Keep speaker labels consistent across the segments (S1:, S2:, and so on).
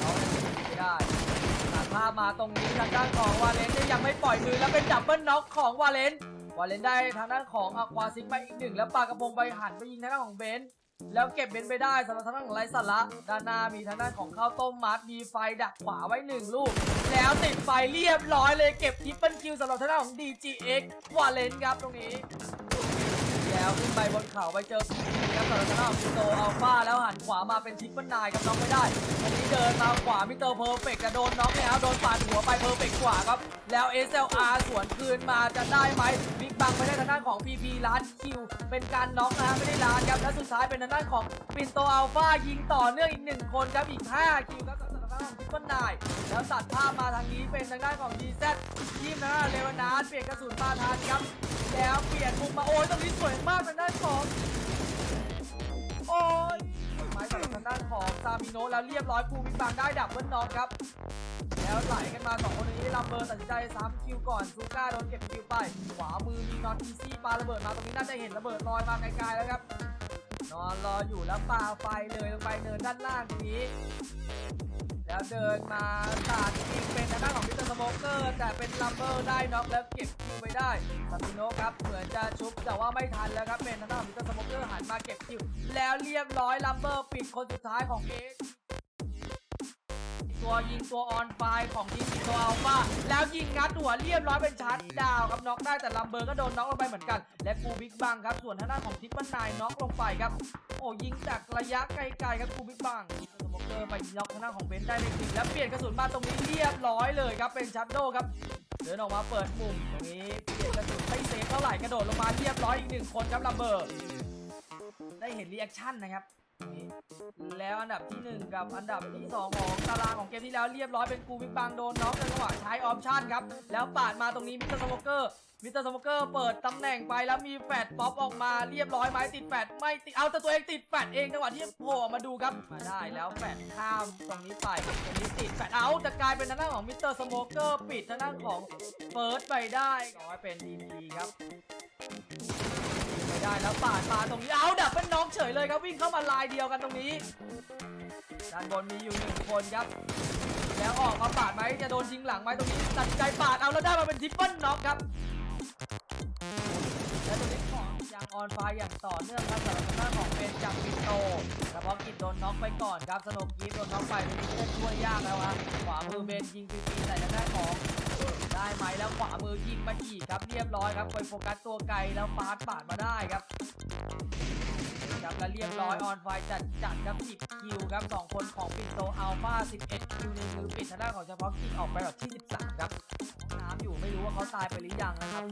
S1: เขาไม่ได้ตัดภาพมาตรงนี้ทางด้านของวาเลนยังไม่ปล่อยมือแล้วเป็นดับเบิลน็อกของวาเลนวาเลนได้ทางด้านของอควาซิกไปอีกหนึ่งแล้วปากกระพงไปหันไปยิงทางด้านของเบนแล้วเก็บเบนไปได้สำหรับทางด้านของไรสาระด้านหน้ามีทางด้านของข้าวต้มมัดมีไฟดักขวาไว้หนึ่งลูก แล้วติดไฟเรียบร้อยเลยเก็บทิปเปิลคิวสำหรับทางด้านของ DGX วาเลนครับตรงนี้ แล้วขึ้นไปบนเขาไปเจอ ครับสำหรับทางด้านของมิโตอัลฟาแล้วหันขวามาเป็นทิปเปิลนายกับน้องไม่ได้อันนี้เดินมาขวามิโตอร์เพอร์เฟกจะโดนน้องแล้วโดนปาดหัวไปเพอร์เฟกกว่าครับแล้ว SLR สวนคืนมาจะได้ไหมบิ๊กบังไปได้ทางด้านของ PP ล้านคิวเป็นการน็อกนะฮะไม่ได้ล้านครับและสุดท้ายเป็นทางด้านของปินโตอัลฟายิงต่อเนื่องอีกหนึ่งคนครับอีก5คิวครับสำหรับทางด้านของทิปเปิลนายแล้วตัดภาพมาทางนี้เป็นทางด้านของ DZ ทีมนะเลวานาสเปลี่ยนกระสุนมาทันครับแล้วเปลี่ยนมุมมาโอ้ยตรงนี้สวยมากทางด้านของ อยไม้สำหรับทางด้านของซามิโนะแล้วเรียบร้อยภูมิบังได้ดับเบิลน็อกครับ แล้วไหลกันมาสองคนนี้ลัมเบอร์ตัดใจซ้ำคิวก่อนซูก้าโดนเก็บคิวไป ขวามือมีนอนอีซี่ปาระเบิดมาตรงนี้น่าจะเห็นระเบิดลอยมาไกลๆแล้วครับ นอนรออยู่แล้วปาไฟเลยลงไปเนินด้านล่างตรงนี้ แล้วเดินมาสาด เกอร์แต่เป็นลัมเบอร์ได้น็อกแล้วเก็บคิวไปได้ซาติโนครับเหมือนจะชุบแต่ว่าไม่ทันแล้วครับเป็นทางด้านของมิสเตอร์สโมเกอร์หันมาเก็บคิวแล้วเรียบร้อยลัมเบอร์ปิดคนสุดท้ายของเอสัวยิงตัวออนไฟของทีมตัวอัลฟาแล้วยิงงัดหัวเรียบร้อยเป็นชาร์จดาวครับน็อกได้แต่ลัมเบอร์ก็โดนน็อกลงไปเหมือนกัน และกูบิ๊กบังครับส่วนทางด้านของทิปเปิลนายน็อกลงไปครับ โอ้ยิงจากระยะไกลๆครับกูบิ๊กบังสโมเกอร์ไปน็อกทางด้านของเบนซ์ได้เลยจริงแล้วเปลี่ยนกระสุนมาตรงนี้เรียบร้อยเลยครับเป็นชัดโดครับเดินออกมาเปิดมุมตรงนี้เปลี่ยนกระสุนไม่เซฟเท่าไหร่กระโดดลงมาเรียบร้อยอีกหนึ่งคนครับลัมเบอร์ได้เห็นรีแอคชั่นนะครับ แล้วอันดับที่หนึ่งกับอันดับที่สองของตารางของเกมที่แล้วเรียบร้อยเป็นกูบิ๊กบังโดนน็อกในระหว่างใช้ออปชั่นครับ แล้วปาดมาตรงนี้มิสเตอร์สโมเกอร์มิสเตอร์สโมเกอร์เปิดตำแหน่งไปแล้วมีแฟดป๊อปออกมาเรียบร้อยไหมติดแฟดไม่ติดเอาแต่ตัวเองติดแฟดเองจังหวะที่โผล่ออกมาดูครับมาได้แล้วแฟดข้ามตรงนี้ไปตรงนี้ติดแฟดเอาแต่กลายเป็นทางด้านของมิสเตอร์สโมเกอร์ปิดทางด้านของเฟิร์สไปได้ร้อยเป็นดีดีครับ ไม่ได้แล้วปาดมาตรงนี้เอาดับเป็นน้องเฉยเลยครับวิ่งเข้ามาลายเดียวกันตรงนี้ด้านบนมีอยู่หนึ่งคนครับ แล้วออกมาปาดไหมจะโดนยิงหลังไหมตรงนี้ตัดใจปาดเอาแล้วได้มาเป็นทิปเปิลน็อกครับและตรงนี้ของยังออนไฟอย่างต่อเนื่องครับสำหรับทางด้าของเป็นจากปิโตเฉพาะกิจโดนน็อกไปก่อนครับสนว์กีฟโดนน็อกไปตรงนี้เล่นช่วยยากแล้วครับขวามือเบนยิงปีๆใส่ทางด้านของ ได้ไหมแล้วขวามือยิงมาอีกครับเรียบร้อยครับไปโฟกัสตัวไกลแล้วฟาสต์ปาดมาได้ครับครับและเรียบร้อยออนไฟจัดจัดครับ10คิวครับสองคนของปินโตอัลฟา11คิวในมือปิดทางด้านของเฉพาะกิจออกไปแบบที่ 13 ครับน้ำอยู่ไม่รู้ว่าเขาตายไปหรือยังนะครับ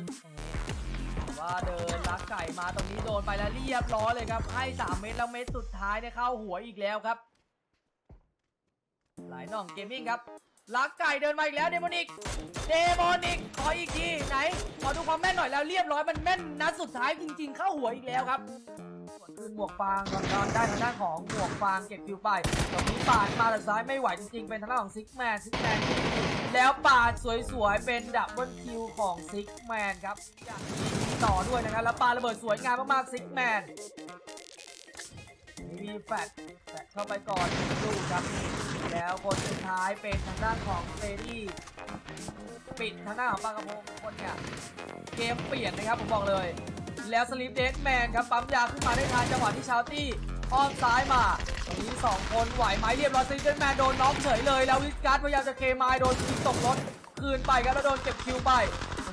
S1: ว่าเดินลักไก่มาตรงนี้โดนไปแล้วเรียบร้อยเลยครับ ให้ 3 เม็ดแล้วเม็ดสุดท้ายเนี่ยเข้าหัวอีกแล้วครับ หลายน่องเกมมิ่งครับ ลักไก่เดินมาอีกแล้วเดมอนิก เดมอนิกขออีกทีไหน ขอดูความแม่นหน่อยแล้วเรียบร้อยมันแม่นนัดสุดท้ายจริง ๆ เข้าหัวอีกแล้วครับคือหมวกฟางตอนอนได้ทางด้านของหมวกฟางเก็บคิวไปตรงนี้ปาดมาแต่ซ้ายไม่ไหวจริงๆ เป็นทางด้านของซิกแมนซิกแมนแล้วปาดสวยๆ เป็นดับเบิลคิวของซิกแมนครับย่างต่อด้วยนะครับแล้วปาระเบิดสวยงามมากๆซิกแมน มีแฟดแฟดเข้าไปก่อนดูครับ แล้วคนสุดท้ายเป็นทางด้านของเฟรดี้ปิดทางด้านของปากระพงคนเนี่ยเกมเปลี่ยนนะครับผมบอกเลย แล้วสลิปเดดแมนครับปั๊มยาขึ้นมาได้ทันจังหวะที่ชาวตี้อ้อมซ้ายมาตรงนี้สองคนไหวไหมเรียบร้อยสลิปเดดแมนโดนน็อกเฉยเลย แล้ววิสการ์ดพยายามจะเคมายโดนยิงตกรถคืนไปครับแล้วโดนเก็บคิวไป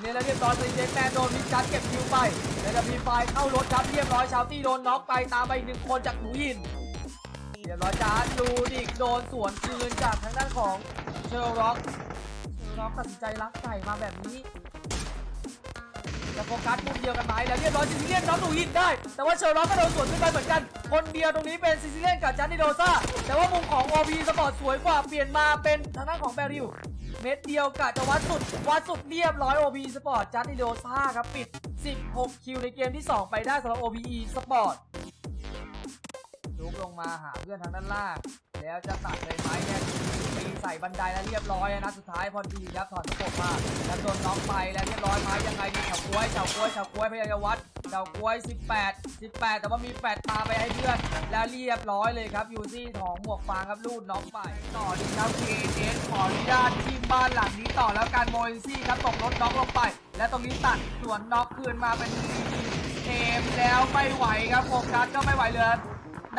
S1: นี้แล้วเรียบร้อยสลิปเดดแมนโดนวิสการ์ดเก็บคิวไปแล้วจะมีไฟเข้ารถครับเรียบร้อยชาวตี้โดนน็อกไปตามไปอีกหนึ่งคนจากหนูยินเรียบร้อยจ้าดูดิกโดนสวนคืนจากทางด้านของเชอร์ร็อกเชอร์ร็อกตัดสินใจลักไก่มาแบบนี้ จะโฟกัสมุมเดียวกันไหมแล้วเรียบร้อยซิซิเลียนน้องหนูยินได้ แต่ว่าเชอร์ร็อกก็โดนสวนขึ้นไปเหมือนกัน คนเดียวตรงนี้เป็นซิซิเลียนกับจันนิโดซ่า แต่ว่ามุมของโอพีสปอร์ตสวยกว่าเปลี่ยนมาเป็นทางด้านของแบริวเม็ดเดียวกะจะวัดสุด วัดสุดเรียบร้อย OB Sport จันนิโดซ่าครับ ปิด 16 คิวในเกมที่ 2 ไปได้สำหรับ OBE Sport ลุกลงมาหาเพื่อนทางด้านล่าง แล้วจะตัดเลยไหมเนี่ย ใส่บันไดแล้วเรียบร้อยนะสุดท้ายพอดีครับถอนตะปบมาแล้วโดนน็อกไปแล้วเรียบร้อยไหมยังไงดีเฉาก้วยเฉาก้วยเฉาก้วยพยายามจะวัดเฉาก้วย 18 18 แต่ว่ามี 8 ตาไปให้เพื่อนแล้วเรียบร้อยเลยครับยูซี่ของหมวกฟางครับลูดน็อกไปต่อดีครับเคเอสขออนุญาตทีมบ้านหลังนี้ต่อแล้วการโมยซี่ครับตกรถน็อกลงไป และตรงนี้ตัดสวนน็อกคืนมาเป็นเกมแล้วไม่ไหวครับโฟกัสก็ไม่ไหวเลย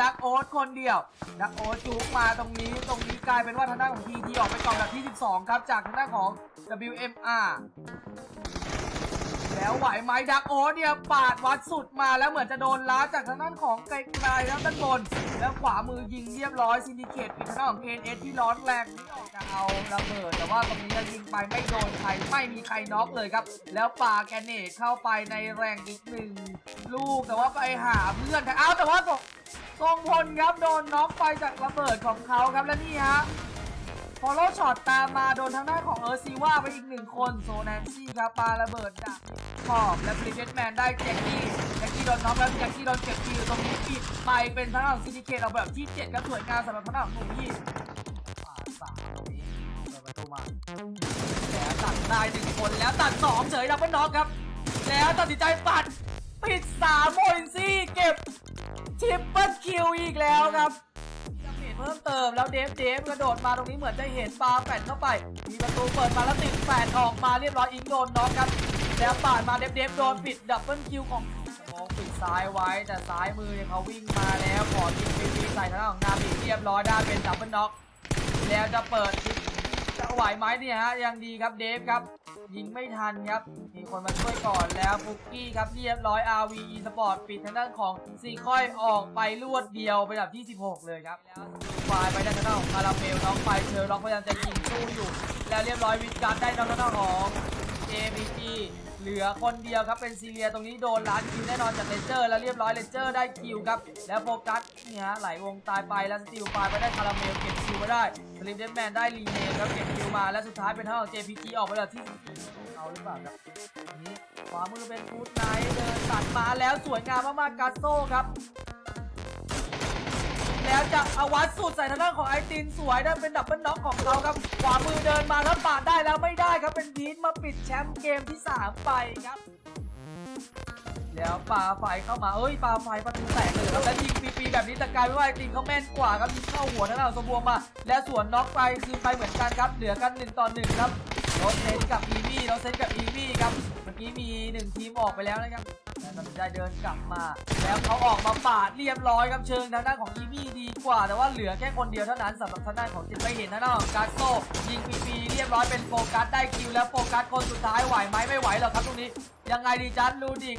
S1: ดักโอ๊ตคนเดียวดักโอ๊ตจุกมาตรงนี้ตรงนี้กลายเป็นว่าทางด้านของทีทีออกไปก่อนแบบที่ 12 ครับ จากทางด้านของ WMR แล้วไหวไหมดักโอ๊ตเนี่ยปาดวัดสุดมาแล้วเหมือนจะโดนล้าจากทางด้านของไกลๆแล้วด้านบน แล้วขวามือยิงเรียบร้อยซินดิเคตปิดทางด้านของ KNS ที่ร้อนแรงนี่ออกจะเอาระเบิด แต่ว่าตรงนี้ยิงไปไม่โดนใครไม่มีใครน็อกเลยครับ แล้วปาแกรเนตเข้าไปในแรงอีกหนึ่งลูกแต่ว่าไปหาเพื่อนแต่เอาแต่ว่าทรงพลครับโดนน็อกไปจากระเบิดของเขาครับและนี่ฮะ อลช็อตตามมาโดนทางด้านของเออร์ซีว่าไปอีกหนึ่งคนโซแนนซี่ครับปาระเบิดดักขอบและบริเวตแมนได้แจ็คกี้แจ็คกี้โดนน็อกแล้วแจ็คกี้โดนเก็บคิวตรงนี้ปิดไปเป็นทางด้านของซินิเคตเอาแบบที่เจ็ดครับสวยงามสำหรับทางด้านของหนุ่มยี่ปาดสามตรงนี้เปิดประตูมาแล้วตัดได้หนึ่งคนแล้วตัดสองเฉยดับเบิลน็อกครับ แล้วตัดสินใจปัดปิดสามโมอินซี่เก็บทิปเปิลคิวอีกแล้วครับ เพิ่มเติมแล้วเดฟเดฟกระโดดมาตรงนี้เหมือนจะเห็นปลาแฟดเข้าไป มีประตูเปิดมาแล้วติดแฟดออกมาเรียบร้อยอิงโดนน็อกครับแล้วปาดมาเดฟเดฟโดนปิดดับเบิลคิวของมองปิดซ้ายไว้แต่ซ้ายมือเนี่ยเขาวิ่งมาแล้วขอยิงฟรีใส่ทางด้านของนาบีเรียบร้อยได้เป็นดับเบิลน็อกแล้วจะเปิด จะไหวไหมเนี่ยฮะยังดีครับเดฟครับ ยิงไม่ทันครับ มีคนมาช่วยก่อนแล้วฟุกกี้ครับเรียบร้อย RV e Sport ปิดทางด้านของซีค่อยออกไปรวดเดียวไปดับที่ 16 เลยครับแล้วไฟล์ไปด้านหน้าของคาราเมลน้องไปเชอร์ล็อกพยายามจะยิงสู้อยู่ แล้วเรียบร้อยวิดการ์ดได้ทางด้าของ JPG เหลือคนเดียวครับเป็นซีเรียตรงนี้โดนล้านคิวแน่นอนจากเลเจอร์แล้วเรียบร้อยเลเจอร์ได้คิวครับ แล้วโฟกัสเนี่ยฮะไหลวงตายไปแล้วสติลไฟล์ไปได้คาราเมลเก็บคิวมาได้สลิปเดนแมนได้รีเนมครับเก็บคิวมาและสุดท้ายเป็นทาของ JPG ออกไปแบบที่เอาหรือเปล่าครับนนี้ขวามือเป็นฟูดไนท์เดินตัดมาแล้วสวยงามมากๆกาโซ่ครับ แล้วจะเอาวัดสูตรใส่ทางด้านของไอตินสวยได้เป็นดับเบิลน็อกของเขาครับขวามือเดินมาแล้วปาดได้แล้วไม่ได้ครับเป็นพีทมาปิดแชมป์เกมที่ 3 ไปครับ แล้วปาไฟเข้ามาเอ้ยปาไฟประตูแตกเลยครับแล้วยิงปีๆแบบนี้แต่กลายเป็นว่าไอตินเขาแม่นกว่าครับยิงเข้าหัวทางด้านสมบวงมา แล้วสวนน็อกไปคือไปเหมือนกันครับเหลือกัน1ต่อ1ครับ โราเซนกับอีวี่โรเซนกับอีวี่ครับ เมื่อกี้มีหนึ่งทีมออกไปแล้วนะครับแล้วตัดสินใจเดินกลับมา แล้วเขาออกมาปาดเรียบร้อยครับเชิงทางด้านของอีวี่ดีกว่า แต่ว่าเหลือแค่คนเดียวเท่านั้นสำหรับทางด้านของจิตไปเห็นทางด้านของการโซยิงปีปีเรียบร้อยเป็นโฟกัสได้คิวแล้วโฟกัสคนสุดท้ายไหวไหมไม่ไหวหรอกครับตรงนี้ ยังไงดีจันลูดิก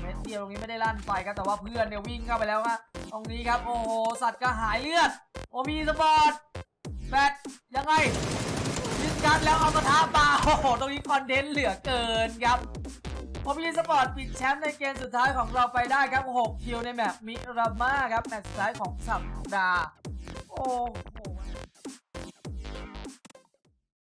S1: เม็ดเดียวตรงนี้ไม่ได้ลั่นไฟครับแต่ว่าเพื่อนเนี่ยวิ่งเข้าไปแล้วฮะตรงนี้ครับโอ้โหสัตว์กระหายเลือดโอมีสปอร์ตแบทยังไงับแล้วเอากระทะปาโอ้โหตรงนี้คอนเทนต์เหลือเกินครับพอพีสปอร์ตปิดแชมป์ในเกมสุดท้ายของเราไปได้ครับ 6 คิวในแมปมิรามาครับแมตช์สุดท้ายของสัปดาห์โอ้โห